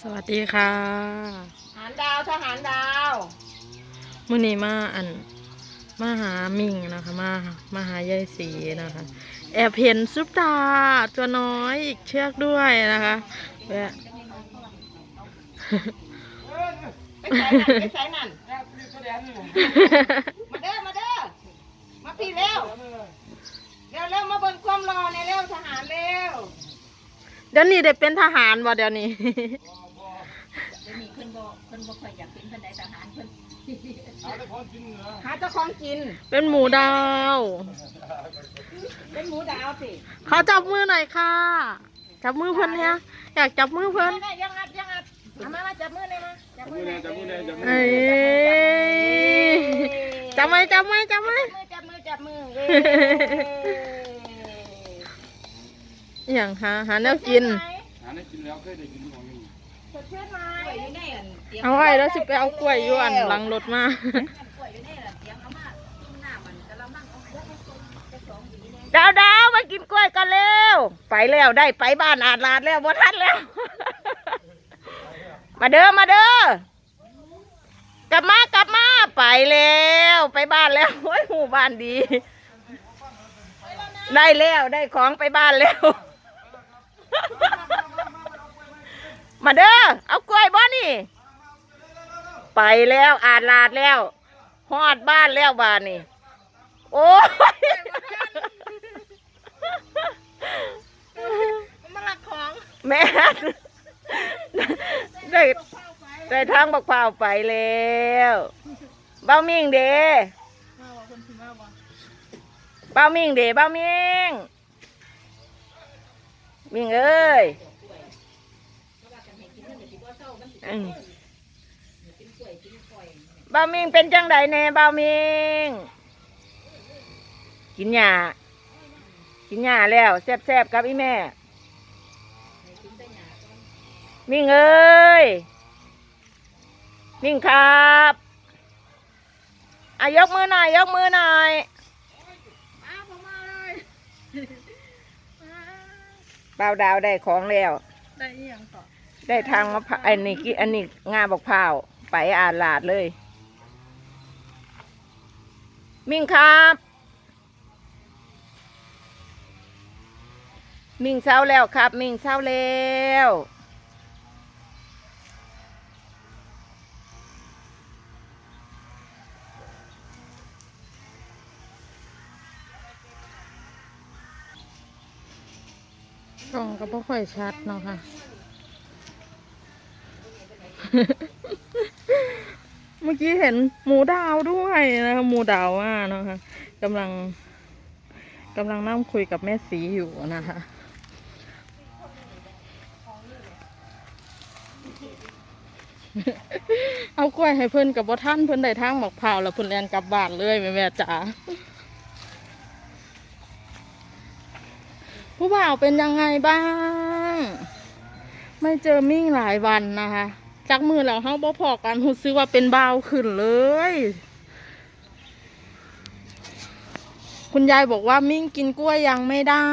สวัสดีค่ะทหารดาวทหารดาวมื่อนี้มาอันมาหามิงนะคะ มามาหายายสีนะคะ แอบเห็นซุปตาตัวน้อยอีกเชือกด้วยนะคะแวะไปใส่นั่นไปใส่นั่นมาเด้อมาเด้อมาพี่เร็วเร็วเร็วมาเบิ่งความรอในเร็วทหารเร็วเดี๋ยวนี้ได้เป็นทหารบ่เดี๋ยวนี้เดี๋ยวนี้ เพิ่นบ่เพิ่นบ่ค่อยอยากเป็นเพิ่นได้ทหารเพิ่นหาเจ้าของกิน เป็นหมูดาว เป็นหมูดาวสิเขาจับมือหน่อยค่ะ จับมือเพิ่นเนี่ยอยากจับมือเพิ่นไม่ได้ยังอัดยังอัดเอามามาจับมือเลยมาจับมือเลยจับมือเลยจับมือเอ้ยจับไหมจับไหมจับไหมจับมือจับมือเย้อหย่างหาหาแนวกินหาได้กินแล้วเคยได้กินของอยู่สดชื่นไหม กล้วยอยู่ในอันเตรียมเอาไว้แล้วสิไปเอากล้วยอยู่อันหลังรถมากล้วยอยู่ในอันเตรียมเอามาต้มน้ำมันกะละมังเอาให้ได้ต้มจักสองหวีแน่ดาวดาวมากินกล้วยกันเร็ว ไปแล้วได้ไปบ้านอาดลาดแล้วบ่ทันแล้ว มาเด้อมาเด้อกลับมากลับมาไปแล้วไปบ้านแล้วโอ้ยหูบ้านดี ได้แล้วได้ของไปบ้านแล้ว มาเด้อเอากล้วยบ่นี่ ไปแล้วอาดลาดแล้วฮอดบ้านแล้วบ้านนี่ โอ้ยมาลักของแม่ได้ได้ทางบักพร้าวไปแล้วเบ้ามิ่งเดเบ้ามิ่งเดเบ้ามิ่งมิ่งเอ้ยอืมเบ้ามิ่งเป็นจังไดแน่เบ้ามิ่งกินหญ้ากินหญ้าแล้วแซ่บๆกับอีแม่มิ่งเอ้ยมิ่งครับอายกมือหน่อยยกมือหน่อยเบาวดาวได้ของแล้ว ได้อีหยังต่อได้ทางมะพร้าวอันนี้กิอันนี้งาบอกพร้าวไปอาลาดเลย มิ่งครับ มิ่งเช้าแล้วครับ มิ่งเช้าแล้วกล้องก็ไม่ค่อยชัดเนาะค่ะ เมื่อกี้เห็นหมูดาวด้วยนะคะหมูดาวว่าเนาะค่ะกำลังกำลังนั่งคุยกับแม่สีอยู่นะคะเอากล้วยให้เพิ่อนกับบ่ท่านเพิ่อนได้ทางหมอกเผาแล้วเพิ่อนแลนกลับบ้านเลยแม่แม่จ๋าผู้บ่าวเป็นยังไงบ้าง ไม่เจอมิ่งหลายวันนะคะ จักมือแล้วเฮาบ่พอกันรู้สึกว่าเป็นเบาขึ้นเลย คุณยายบอกว่ามิ่งกินกล้วยยังไม่ได้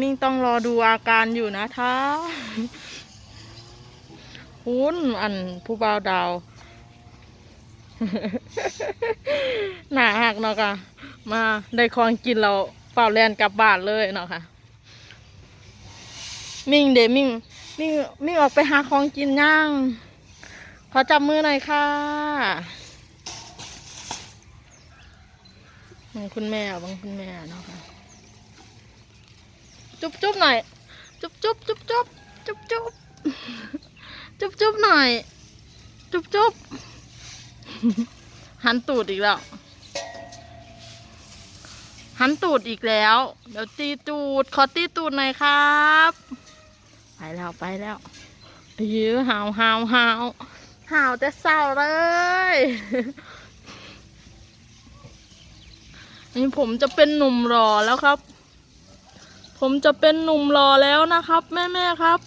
มิ่งต้องรอดูอาการอยู่นะคะคุณอันผู้บ่าวดาวหนาหักเนาะค่ะ มาได้ของกินเราเป่าแลนกลับบ้านเลยเนาะค่ะ มิ่งเดมิ่งมิ่งมิ่งออกไปหาของกินย่าง ขอจับมือหน่อยค่ะบังคุณแม่บังคุณแม่เนาะค่ะ จุ๊บจุ๊บหน่อย จุ๊บจุ๊บจุ๊บจุ๊บจุ๊บจุ๊บจุ๊บจุ๊บหน่อย จุ๊บจุ๊บหันตูดอีกแล้ว หันตูดอีกแล้ว เดี๋ยวตีตูด ขอตีตูดหน่อยครับ ไปแล้วไปแล้วยื้อหาวหาวหาว หาวแต่เศร้าเลยนี่ผมจะเป็นหนุ่มรอแล้วครับ ผมจะเป็นหนุ่มรอแล้วนะครับ แม่แม่ๆครับ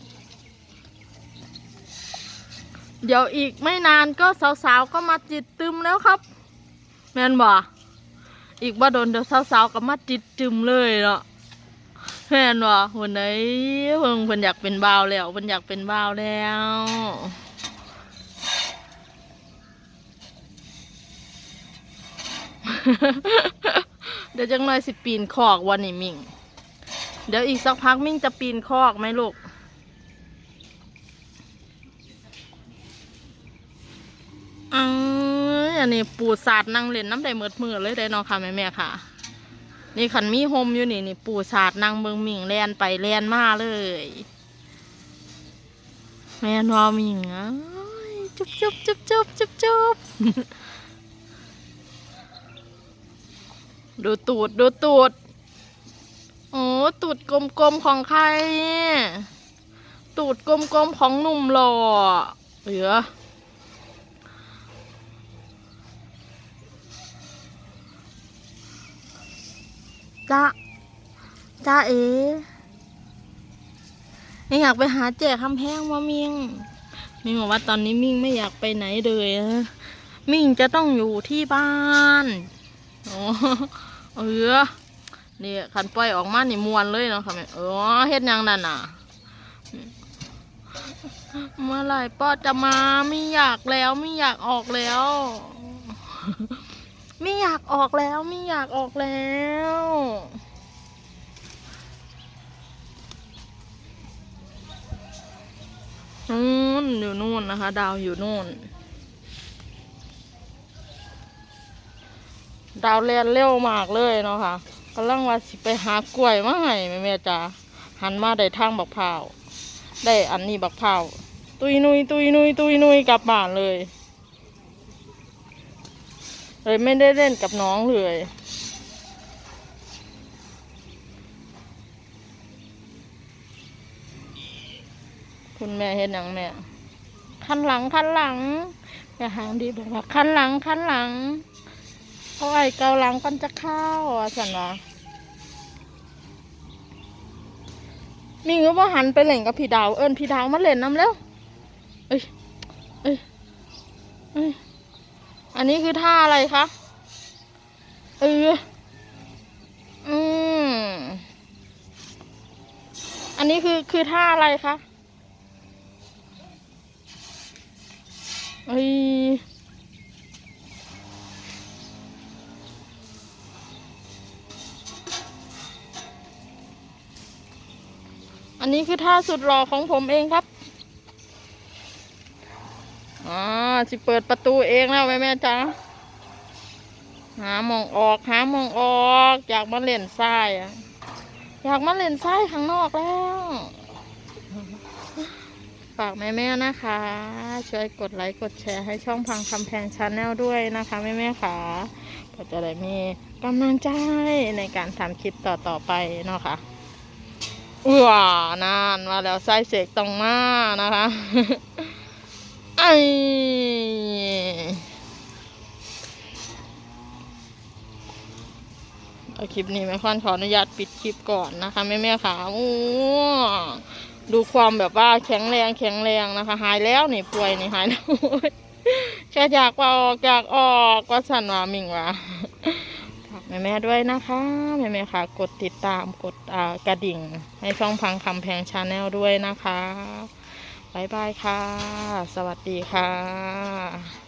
เดี๋ยวอีกไม่นานก็สาวๆก็มาจิตตึมแล้วครับ แม่นบ่อีกบ่โดนเดี๋ยวสาวๆก็มาจิตตึมเลยเนาะแม่นบ่คนไหนเพิ่งเพิ่นอยากเป็นบ่าวแล้วเพิ่นอยากเป็นบ่าวแล้ว เดี๋ยวจังหน่อยสิปีนคอกวันนี้มิงเดี๋ยวอีกสักพักมิ่งจะปีนคอกไหมลูก อันอันนี้ปูสาดนั่งเล่นน้ำได้เมืดมือเลยได้อเนาะค่ะแม่แม่ค่ะ นี่ขันมีโฮมอยู่นี่นี่ปูสาดนั่งเบิงมิงแลนไปแลนมาเลย แม่นวามิงอ้ายจุบจุบจุบจุบจุบจุบ ดูตูดดูตูด โอ้ตูดกลมๆของใคร ตูดกลมๆของหนุ่มหล่อเหลือจ้าจ้าเอ๋ยังอยากไปหาแจกคำแพงว่ามิงมิงบอกว่าตอนนี้มิงไม่อยากไปไหนเลยนะมิงจะต้องอยู่ที่บ้าน โอ้เออนี่ขันปล่อยออกมานี่มวนเลยเนาะค่ะแม่เออเฮ็ดยังนั่นน่ะ เมื่อไหร่ป้อจะมาไม่อยากแล้วไม่อยากออกแล้ว ไม่อยากออกแล้วไม่อยากออกแล้วนู่นอยู่นู่นนะคะ ดาวอยู่นู่น ดาวเรียนเร็วมากเลยเนาะค่ะกำลังว่าสิไปหากล้วยมาให้แม่แม่จ๋าหันมาได้ทางบักพร้าวได้อันนี้บักพร้าวตุยนุยตุยนุยตุยนุยกลับบ้านเลยเลยไม่ได้เล่นกับน้องเลยคุณแม่เห็นหนังแม่คันหลังคันหลังแม่หางดีบอกว่าคันหลังคันหลัง เอาไอ้เกาลังกันจะเข้าวอะสันวะมีเงือว่าหันไปเล่นกับพี่ดาวเอิญพี่ดาวมาเล่นน้ำแล้วเอ้ยเอ้ยเอ้ยอันนี้คือท่าอะไรคะเอออืมอันนี้คือคือท่าอะไรคะเอ้ย อันนี้คือท่าสุดหล่อของผมเองครับ อ่าสิเปิดประตูเองแล้วแม่แม่จ๋าหามองออกหามองออกอยากมาเล่นทรายอะอยากมาเล่นทรายข้างนอกแล้ว ฝากแม่แม่นะคะ ช่วยกดไลค์กดแชร์ให้ช่องพังคำแพงชาแนลด้วยนะคะแม่แม่ๆค่ะเพื่อจะได้มีกำลังใจในการทำคลิปต่อๆไปเนาะค่ะ เอื้อนานมาแล้วไส้เสกตรงมานะคะไอเอาคลิปนี้แม่ค่อนขออนุญาตปิดคลิปก่อนนะคะแม่แม่ๆค่ะโอ้ดูความแบบว่าแข็งแรงแข็งแรงนะคะ หายแล้วนี่ป่วยนี่หายแล้วแค่อยากออกอยากออกก็สั่นว่ามิงว่า แม่แม่ๆด้วยนะคะแม่แม่ๆค่ะ กดติดตามกดกระดิ่ง ให้ช่องพังคำแพงชาแนลด้วยนะคะบายบายค่ะ สวัสดีค่ะ